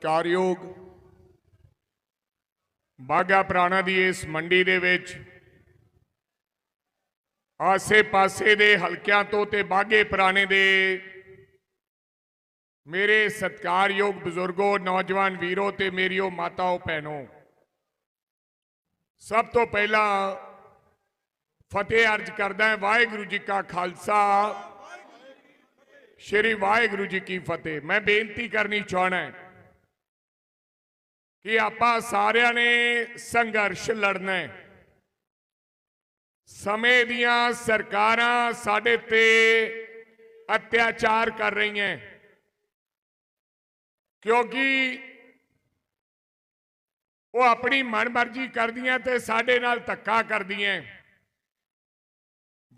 ਸਤਿਕਾਰਯੋਗ ਬਾਗਾ ਪ੍ਰਾਣਾ ਦੀ ਇਸ ਮੰਡੀ ਦੇ ਵਿੱਚ ਆਸੇ-ਪਾਸੇ ਦੇ ਹਲਕਿਆਂ ਤੋਂ ਤੇ ਬਾਗੇ ਪ੍ਰਾਣੇ ਦੇ ਮੇਰੇ ਸਤਿਕਾਰਯੋਗ ਬਜ਼ੁਰਗੋ, ਨੌਜਵਾਨ ਵੀਰੋ ਤੇ ਮੇਰੀਓ ਮਾਤਾਓ, ਭੈਣੋ, ਸਭ ਤੋਂ ਪਹਿਲਾਂ ਫਤਿਹ ਅਰਜ ਕਰਦਾ ਹਾਂ ਵਾਹਿਗੁਰੂ ਜੀ ਕਾ ਖਾਲਸਾ। ਸ਼੍ਰੀ ਵਾਹਿਗੁਰੂ ਜੀ ਕੀ ਫਤਿਹ। ਮੈਂ ਬੇਨਤੀ ਕਰਨੀ ਚਾਹਣਾ ਕਿ ਆਪਾਂ ਸਾਰਿਆਂ ਨੇ ਸੰਘਰਸ਼ ਲੜਨਾ ਹੈ। ਸਮੇਂ ਦੀਆਂ ਸਰਕਾਰਾਂ ਸਾਡੇ ਤੇ ਅਤਿਆਚਾਰ ਕਰ ਰਹੀਆਂ ਕਿਉਂਕਿ ਉਹ ਆਪਣੀ ਮਨਮਰਜ਼ੀ ਕਰਦੀਆਂ ਤੇ ਸਾਡੇ ਨਾਲ ਧੱਕਾ ਕਰਦੀਆਂ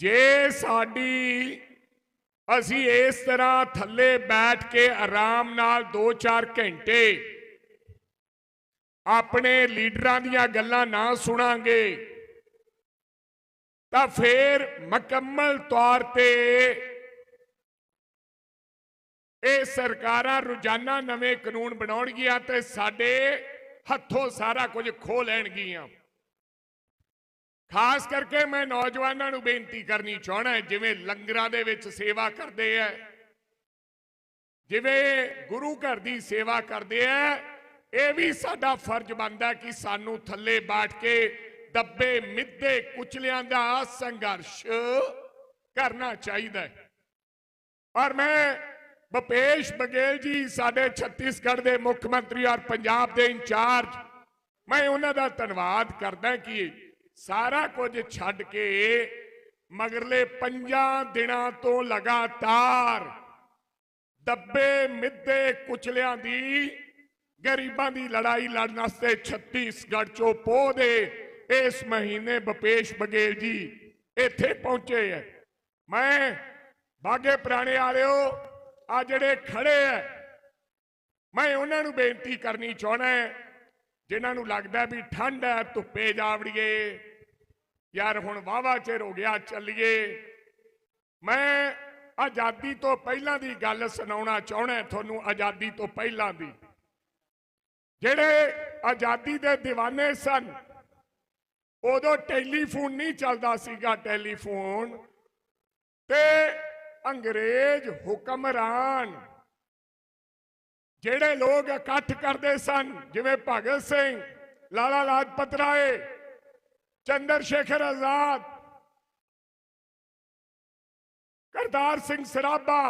ਜੇ ਸਾਡੀ, ਅਸੀਂ ਇਸ ਤਰ੍ਹਾਂ ਥੱਲੇ ਬੈਠ ਕੇ ਆਰਾਮ ਨਾਲ 2-4 ਘੰਟੇ ਆਪਣੇ ਲੀਡਰਾਂ ਦੀਆਂ ਗੱਲਾਂ ਨਾ ਸੁਣਾਂਗੇ, ਤਾਂ ਫੇਰ ਮੁਕੰਮਲ ਤੌਰ ਤੇ ਇਹ ਸਰਕਾਰਾਂ ਰੋਜ਼ਾਨਾ ਨਵੇਂ ਕਾਨੂੰਨ ਬਣਾਉਣਗੀਆਂ ਤੇ ਸਾਡੇ ਹੱਥੋਂ ਸਾਰਾ ਕੁਝ ਖੋ ਲੈਣਗੀਆਂ। ਖਾਸ ਕਰਕੇ ਮੈਂ ਨੌਜਵਾਨਾਂ ਨੂੰ ਬੇਨਤੀ ਕਰਨੀ ਚਾਹਣਾ ਜਿਵੇਂ ਲੰਗਰਾਂ ਦੇ ਵਿੱਚ ਸੇਵਾ ਕਰਦੇ ਐ ਜਿਵੇਂ ਗੁਰੂ ਘਰ ਦੀ ਸੇਵਾ ਕਰਦੇ ਐ ਇਹ ਵੀ ਸਾਡਾ ਫਰਜ਼ ਬਣਦਾ ਕਿ ਸਾਨੂੰ ਥੱਲੇ ਬੈਠ ਕੇ ਦੱਬੇ ਮਿੱਦੇ ਕੁਚਲਿਆਂ ਦਾ ਸੰਘਰਸ਼ ਕਰਨਾ ਚਾਹੀਦਾ ਹੈ। ਔਰ ਮੈਂ ਭਪੇਸ਼ ਬਗੇਲ ਜੀ, ਸਾਡੇ ਛੱਤੀਸਗੜ੍ਹ ਦੇ ਮੁੱਖ ਮੰਤਰੀ ਔਰ ਪੰਜਾਬ ਦੇ ਇੰਚਾਰਜ, ਮੈਂ ਉਹਨਾਂ ਦਾ ਧੰਨਵਾਦ ਕਰਦਾ ਕਿ ਸਾਰਾ ਕੁਝ ਛੱਡ ਕੇ ਮਗਰਲੇ ਪੰਜਾਂ ਦਿਨਾਂ ਤੋਂ ਲਗਾਤਾਰ ਦੱਬੇ ਮਿੱਦੇ ਕੁਚਲਿਆਂ ਦੀ ਗਰੀਬਾਂ ਦੀ ਲੜਾਈ ਲੜਨ ਵਾਸਤੇ ਛੱਤੀਸਗੜ੍ਹ ਚੋਂ ਪੋ ਦੇ ਇਸ ਮਹੀਨੇ ਭਪੇਸ਼ ਬਗੇਲ ਜੀ ਇੱਥੇ ਪਹੁੰਚੇ ਹੈ ਮੈਂ ਬਾਗੇ ਪੁਰਾਣੇ ਵਾਲਿਓ, ਆ ਜਿਹੜੇ ਖੜੇ ਐ, ਮੈਂ ਉਹਨਾਂ ਨੂੰ ਬੇਨਤੀ ਕਰਨੀ ਚਾਹਣਾ ਜਿਨ੍ਹਾਂ ਨੂੰ ਲੱਗਦਾ ਵੀ ਠੰਡ ਹੈ ਧੁੱਪੇ ਜਾਵੜੀਏ ਯਾਰ ਹੁਣ ਵਾਵਾ ਚਿਰ ਹੋ ਗਿਆ, ਚੱਲੀਏ। ਮੈਂ ਆਜ਼ਾਦੀ ਤੋਂ ਪਹਿਲਾਂ ਦੀ ਗੱਲ ਸੁਣਾਉਣਾ ਚਾਹਣਾ ਤੁਹਾਨੂੰ ਆਜ਼ਾਦੀ ਤੋਂ ਪਹਿਲਾਂ ਦੀ। ਜਿਹੜੇ ਆਜ਼ਾਦੀ ਦੇ دیਵਾਨੇ ਸਨ, ਉਦੋਂ ਟੈਲੀਫੋਨ ਨਹੀਂ ਚੱਲਦਾ ਸੀਗਾ, ਟੈਲੀਫੋਨ। ਤੇ ਅੰਗਰੇਜ਼ ਹੁਕਮਰਾਨ, ਜਿਹੜੇ ਲੋਕ ਇਕੱਠ ਕਰਦੇ ਸਨ, ਜਿਵੇਂ ਭਗਤ ਸਿੰਘ, ਲਾਲਾ ਲਾਜਪਤ ਰਾਏ, ਚੰਦਰ ਸ਼ੇਖਰ ਆਜ਼ਾਦ, ਕਰਤਾਰ ਸਿੰਘ ਸਰਾਭਾ,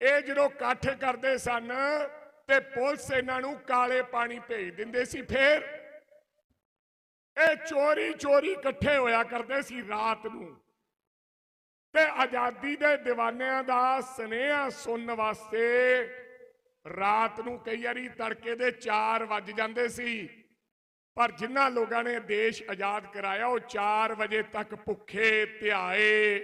ਇਹ ਜਦੋਂ ਇਕੱਠ ਕਰਦੇ ਸਨ ਤੇ ਪੁਲਿਸ ਇਹਨਾਂ ਨੂੰ ਕਾਲੇ ਪਾਣੀ ਭੇਜ ਦਿੰਦੇ ਸੀ ਫੇਰ। ਇਹ ਚੋਰੀ ਚੋਰੀ ਇਕੱਠੇ ਹੋਇਆ ਕਰਦੇ ਸੀ ਰਾਤ ਨੂੰ। ਤੇ ਆਜ਼ਾਦੀ ਦੇ دیਵਾਨਿਆਂ ਦਾ ਸਨੇਹਾ ਸੁਣਨ ਵਾਸਤੇ ਰਾਤ ਨੂੰ ਕਈ ਵਾਰੀ ਤੜਕੇ ਦੇ 4 ਵੱਜ ਜਾਂਦੇ ਸੀ। ਪਰ ਜਿਨ੍ਹਾਂ ਲੋਕਾਂ ਨੇ ਦੇਸ਼ ਆਜ਼ਾਦ ਕਰਾਇਆ, ਉਹ 4 ਵਜੇ ਤੱਕ ਭੁੱਖੇ, ਧਿਆਏ,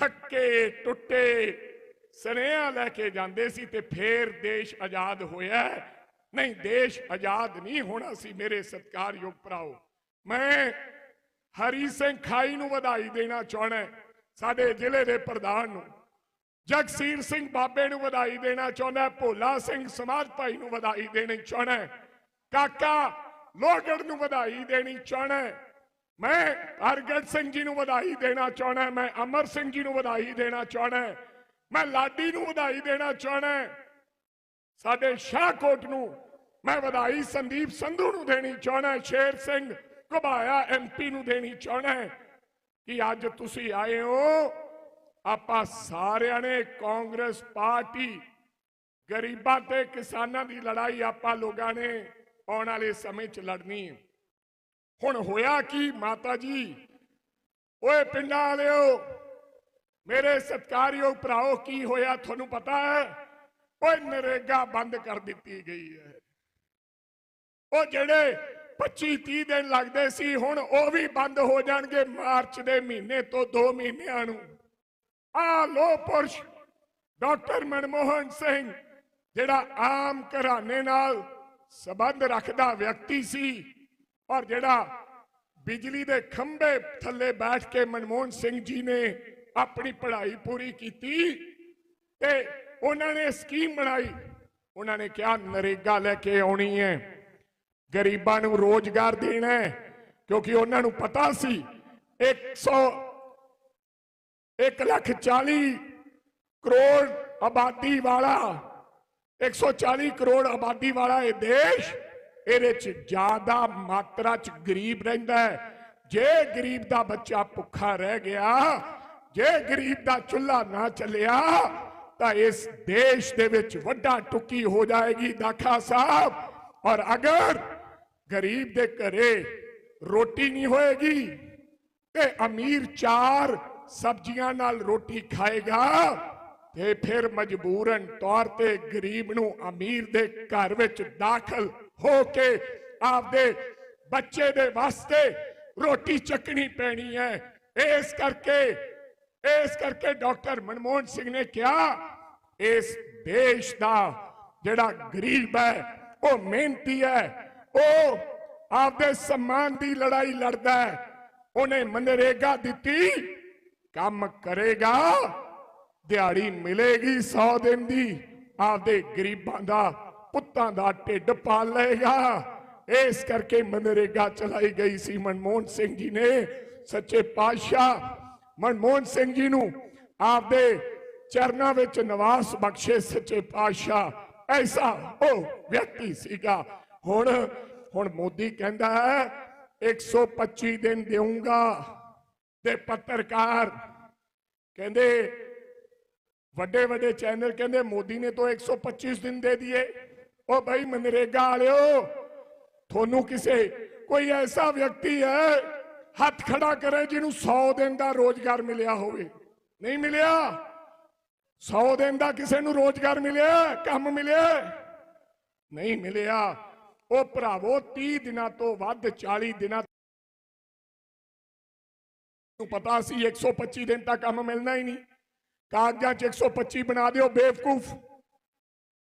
ਥੱਕੇ, ਟੁੱਟੇ ਸਨੇਹਾ ਲੈ ਕੇ ਜਾਂਦੇ ਸੀ ਤੇ ਫੇਰ ਦੇਸ਼ ਆਜ਼ਾਦ ਹੋਇਆ ਨਹੀਂ, ਦੇਸ਼ ਆਜ਼ਾਦ ਨਹੀਂ ਹੋਣਾ ਸੀ ਮੇਰੇ ਸਤਿਕਾਰਯੋਗ ਭਰਾਓ। ਮੈਂ ਹਰੀ ਸਿੰਘ ਖਾਈ ਨੂੰ ਵਧਾਈ ਦੇਣਾ ਚਾਹਣਾ ਸਾਡੇ ਜ਼ਿਲ੍ਹੇ ਦੇ ਪ੍ਰਧਾਨ ਨੂੰ। ਜਗਸੀਰ ਸਿੰਘ ਬਾਬੇ ਨੂੰ ਵਧਾਈ ਦੇਣਾ ਚਾਹੁੰਦਾ ਭੋਲਾ ਸਿੰਘ ਸਮਾਜ ਭਾਈ ਨੂੰ ਵਧਾਈ ਦੇਣੀ ਚਾਹੁੰਦਾ ਕਾਕਾ ਲੋਗੜ ਨੂੰ ਵਧਾਈ ਦੇਣੀ ਚਾਹੁੰਦਾ ਮੈਂ ਹਰਗੜ ਸਿੰਘ ਜੀ ਨੂੰ ਵਧਾਈ ਦੇਣਾ ਚਾਹੁੰਦਾ ਮੈਂ ਅਮਰ ਸਿੰਘ ਜੀ ਨੂੰ ਵਧਾਈ ਦੇਣਾ ਚਾਹੁੰਦਾ ਮੈਂ ਲਾਡੀ ਨੂੰ ਵਧਾਈ ਦੇਣਾ ਚਾਹੁੰਦਾ ਸਾਡੇ ਸ਼ਾਹਕੋਟ ਨੂੰ ਮੈਂ ਵਧਾਈ ਸੰਦੀਪ ਸੰਧੂ ਨੂੰ ਦੇਣੀ ਚਾਹੁੰਦਾ ਸ਼ੇਰ ਸਿੰਘ ਘਬਾਇਆ ਐਮਪੀ ਨੂੰ ਦੇਣੀ ਚਾਹੁੰਦਾ ਕਿ ਅੱਜ ਤੁਸੀਂ ਆਏ ਹੋ। ਆਪਾਂ ਸਾਰਿਆਂ ਨੇ ਕਾਂਗਰਸ ਪਾਰਟੀ, ਗਰੀਬਾਂ ਤੇ ਕਿਸਾਨਾਂ ਦੀ ਲੜਾਈ ਆਪਾਂ ਲੋਕਾਂ ਨੇ ਆਉਣ ਵਾਲੇ ਸਮੇਂ 'ਚ ਲੜਨੀ ਹੁਣ ਹੋਇਆ ਕੀ ਮਾਤਾ ਜੀ? ਓਏ ਪਿੰਡਾਂ ਵਾਲਿਓ ਮੇਰੇ ਸਤਕਾਰਯੋਗ ਭਰਾਓ, ਕੀ ਹੋਇਆ ਤੁਹਾਨੂੰ ਪਤਾ ਹੈ? ਓਏ ਨਰੇਗਾ ਬੰਦ ਕਰ ਦਿੱਤੀ ਗਈ ਹੈ। ਉਹ ਜਿਹੜੇ 25 30 ਦਿਨ ਲੱਗਦੇ ਸੀ, ਹੁਣ ਉਹ ਵੀ ਬੰਦ ਹੋ ਜਾਣਗੇ ਮਾਰਚ ਦੇ ਮਹੀਨੇ ਤੋਂ 2 ਮਹੀਨਿਆਂ ਨੂੰ। ਆ ਲੋ ਪੁਰਸ਼, ਡਾਕਟਰ ਮਨਮੋਹਨ ਸਿੰਘ, ਜਿਹੜਾ ਆਮ ਘਰਾਣੇ ਨਾਲ ਸਬੰਧ ਰੱਖਦਾ ਵਿਅਕਤੀ ਸੀ ਔਰ ਜਿਹੜਾ ਬਿਜਲੀ ਦੇ ਖੰਭੇ ਥੱਲੇ ਬੈਠ ਕੇ ਮਨਮੋਹਨ ਸਿੰਘ ਜੀ ਨੇ ਆਪਣੀ ਪੜ੍ਹਾਈ ਪੂਰੀ ਕੀਤੀ ਤੇ ਉਹਨਾਂ ਨੇ ਸਕੀਮ ਬਣਾਈ। ਉਹਨਾਂ ਨੇ ਕਿਹਾ, ਨਰੇਗਾ ਲੈ ਕੇ ਆਉਣੀ ਹੈ। ਗਰੀਬਾਂ ਨੂੰ ਰੋਜ਼ਗਾਰ ਦੇਣਾ ਹੈ, ਕਿਉਂਕਿ ਉਹਨਾਂ ਨੂੰ ਪਤਾ ਸੀ 100 1 ਲੱਖ 40 ਕਰੋੜ ਆਬਾਦੀ ਵਾਲਾ 140 ਕਰੋੜ ਆਬਾਦੀ ਵਾਲਾ ਇਹ ਦੇਸ਼, ਇਹਦੇ ਚ ਜ਼ਿਆਦਾ ਮਾਤਰਾ ਚ ਗਰੀਬ ਰਹਿੰਦਾ ਹੈ। ਜੇ ਗਰੀਬ ਦਾ ਬੱਚਾ ਭੁੱਖਾ ਰਹਿ ਗਿਆ ਜੇ ਗਰੀਬ ਦਾ ਚੁੱਲ੍ਹਾ ਨਾ ਚੱਲਿਆ, ਤਾਂ ਇਸ ਦੇਸ਼ ਦੇ ਵਿੱਚ ਵੱਡਾ ਟੁੱਕੀ ਹੋ ਜਾਏਗੀ ਦਾਖਾ ਸਾਹਿਬ। ਔਰ ਅਗਰ ਗਰੀਬ ਦੇ ਘਰੇ ਰੋਟੀ ਨਹੀਂ ਹੋਏਗੀ, ਤੇ ਅਮੀਰ ਚਾਰ ਸਬਜ਼ੀਆਂ ਨਾਲ ਰੋਟੀ ਖਾਏਗਾ, ਤੇ ਫਿਰ ਮਜਬੂਰਨ ਤੌਰ ਤੇ ਗਰੀਬ ਨੂੰ ਅਮੀਰ ਦੇ ਘਰ ਵਿੱਚ ਦਾਖਲ ਹੋ ਕੇ ਆਪਦੇ ਬੱਚੇ ਦੇ ਵਾਸਤੇ ਰੋਟੀ ਚੱਕਣੀ ਪੈਣੀ ਹੈ। ਇਸ ਕਰਕੇ ਇਸ ਕਰਕੇ ਡਾਕਟਰ ਮਨਮੋਹਨ ਸਿੰਘ ਨੇ ਕਿਹਾ, ਇਸ ਦੇਸ਼ ਦਾ ਜਿਹੜਾ ਗਰੀਬ ਹੈ, ਉਹ ਮਿਹਨਤੀ ਹੈ, ਉਹ ਆਪਦੇ ਸਨਮਾਨ ਦੀ ਲੜਾਈ ਲੜਦਾ ਹੈ, ਉਹਨੇ ਮਨਰੇਗਾ ਦਿੱਤੀ, ਕੰਮ ਕਰੇਗਾ, ਦਿਹਾੜੀ ਮਿਲੇਗੀ 100 ਦਿਨ ਦੀ, ਆਪਦੇ ਗਰੀਬਾਂ ਦਾ, ਪੁੱਤਾਂ ਦਾ ਢਿੱਡ ਪਾਲ ਲਏਗਾ। ਇਸ ਕਰਕੇ ਮਨਰੇਗਾ ਚਲਾਈ ਗਈ ਸੀ ਮਨਮੋਹਨ ਸਿੰਘ ਜੀ ਨੇ। ਸੱਚੇ ਪਾਤਸ਼ਾਹ ਮਨਮੋਹਨ ਸਿੰਘ ਜੀ ਨੂੰ ਆਪਦੇ ਚਰਨਾਂ ਵਿੱਚ ਨਿਵਾਸ ਬਖਸ਼ੇ ਸੱਚੇ ਪਾਤਸ਼ਾਹ। ਐਸਾ ਉਹ ਵਿਅਕਤੀ ਸੀਗਾ। ਹੁਣ ਹੁਣ ਮੋਦੀ ਕਹਿੰਦਾ ਹੈ 125 ਦਿਨ ਦੇਊਂਗਾ। ਤੇ ਪੱਤਰਕਾਰ ਕਹਿੰਦੇ ਵੱਡੇ ਵੱਡੇ ਚੈਨਲ ਕਹਿੰਦੇ, ਮੋਦੀ ਨੇ ਤਾਂ 125 ਦਿਨ ਦੇ ਦਿਏ ਉਹ ਭਾਈ ਮਨਰੇਗਾ ਵਾਲਿਓ, ਤੁਹਾਨੂੰ ਕਿਸੇ, ਕੋਈ ਐਸਾ ਵਿਅਕਤੀ ਹੈ ਹੱਥ ਖੜਾ ਕਰੇ ਜਿਹਨੂੰ 100 ਦਿਨ ਦਾ ਰੋਜ਼ਗਾਰ ਮਿਲਿਆ ਹੋਵੇ। ਨਹੀਂ ਮਿਲਿਆ? 100 ਦਿਨ ਦਾ ਕਿਸੇ ਨੂੰ ਰੋਜ਼ਗਾਰ ਮਿਲਿਆ? ਕੰਮ ਮਿਲਿਆ? ਨਹੀਂ ਮਿਲਿਆ। ਉਹ ਭਰਾਵੋ 30 ਦਿਨਾਂ ਤੋਂ ਵੱਧ 40 ਦਿਨਾਂ ਨੂੰ ਪਤਾ ਸੀ 125 ਦਿਨ ਤੱਕ ਕੰਮ ਮਿਲਣਾ ਹੀ ਨਹੀਂ। ਕਾਗਜ਼ਾਂ 'ਚ 125 ਬਣਾ ਦਿਓ, ਬੇਵਕੂਫ।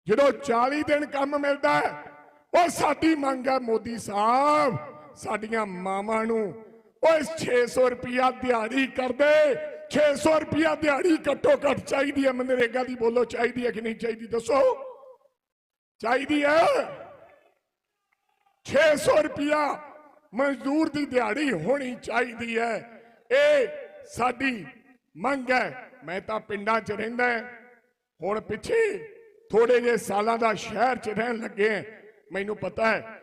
ਜਦੋਂ 40 ਦਿਨ ਕੰਮ ਮਿਲਦਾ ਉਹ ਸਾਡੀ ਮੰਗ ਹੈ ਮੋਦੀ ਸਾਹਿਬ, ਸਾਡੀਆਂ ਮਾਵਾਂ ਨੂੰ। ਉਹ 600 ਰੁਪਿਆ ਦਿਹਾੜੀ ਕਰਦੇ। 600 ਰੁਪਿਆ ਦਿਹਾੜੀ ਘੱਟੋ ਘੱਟ ਚਾਹੀਦੀ ਹੈ। ਮਨਰੇਗਾ ਦੀ ਬੋਲੋ, ਚਾਹੀਦੀ ਹੈ ਕਿ ਨਹੀਂ ਚਾਹੀਦੀ? ਦੱਸੋ। ਚਾਹੀਦੀ ਹੈ। 600 ਰੁਪਿਆ ਮਜ਼ਦੂਰ ਦੀ ਦਿਹਾੜੀ ਹੋਣੀ ਚਾਹੀਦੀ ਹੈ। ਇਹ ਸਾਡੀ ਮੰਗ ਹੈ। ਮੈਂ ਤਾਂ ਪਿੰਡਾਂ 'ਚ ਰਹਿੰਦਾ ਹੁਣ ਪਿੱਛੇ ਥੋੜੇ ਜਿਹੇ ਸਾਲਾਂ ਦਾ ਸ਼ਹਿਰ 'ਚ ਰਹਿਣ ਲੱਗੇ ਹਾਂ। ਮੈਨੂੰ ਪਤਾ ਹੈ